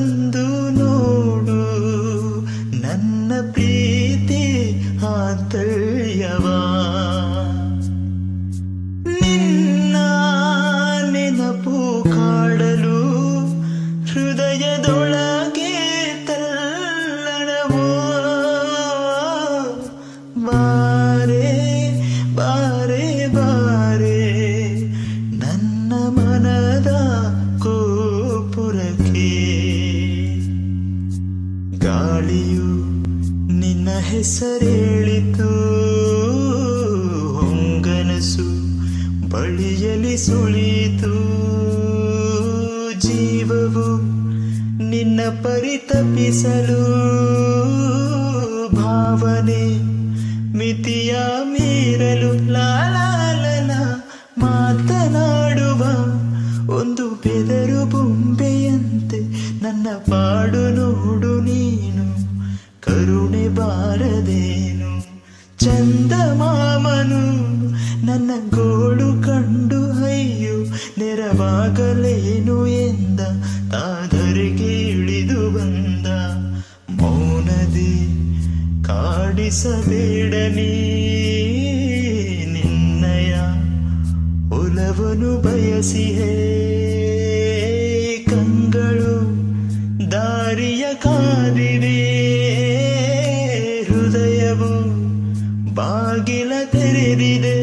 ಬಂದು ನೋಡು ನನ್ನ ಪ್ರೀತಿ ಆತಳ್ಯವ ನಿನ್ನ ನೆನಪು ಕಾಡಲು ಹೃದಯದೊಳಗೆ ತಲ್ಲಣವೋ. ಬಾರೆ ಬಾರೆ ಬಾರೆ. ಗಾಳಿಯು ನಿನ್ನ ಹೆಸರೇಳಿತು. ಹೊಂಗನಸು ಬಳಿಯಲಿ ಸುಳಿತು ಜೀವವು ನಿನ್ನ ಪರಿತಪಿಸಲು. ಭಾವನೆ ಮಿತಿಯ ಮೀರಲು. ಲಾಲಾಲನ ಮಾತನಾಡುವ ಒಂದು ಬೆದರು ಬೊಂಬ. ನನ್ನ ಪಾಡು ನೋಡು ನೀನು, ಕರುಣೆ ಬಾರದೇನು, ಚಂದ ಮಾಮನು, ನನ್ನ ಗೋಡು ಕಂಡು ಅಯ್ಯೋ, ನೆರವಾಗಲೇನು ಎಂದ ತಾದರಿಗೆ ಇಳಿದು ಬಂದ, ಮೌನದಿ ಕಾಡಿಸಬೇಡ ನೀ ನಿನ್ನಯ ಒಲವನು ಬಯಸಿಹೇ गिला तेरे दीदे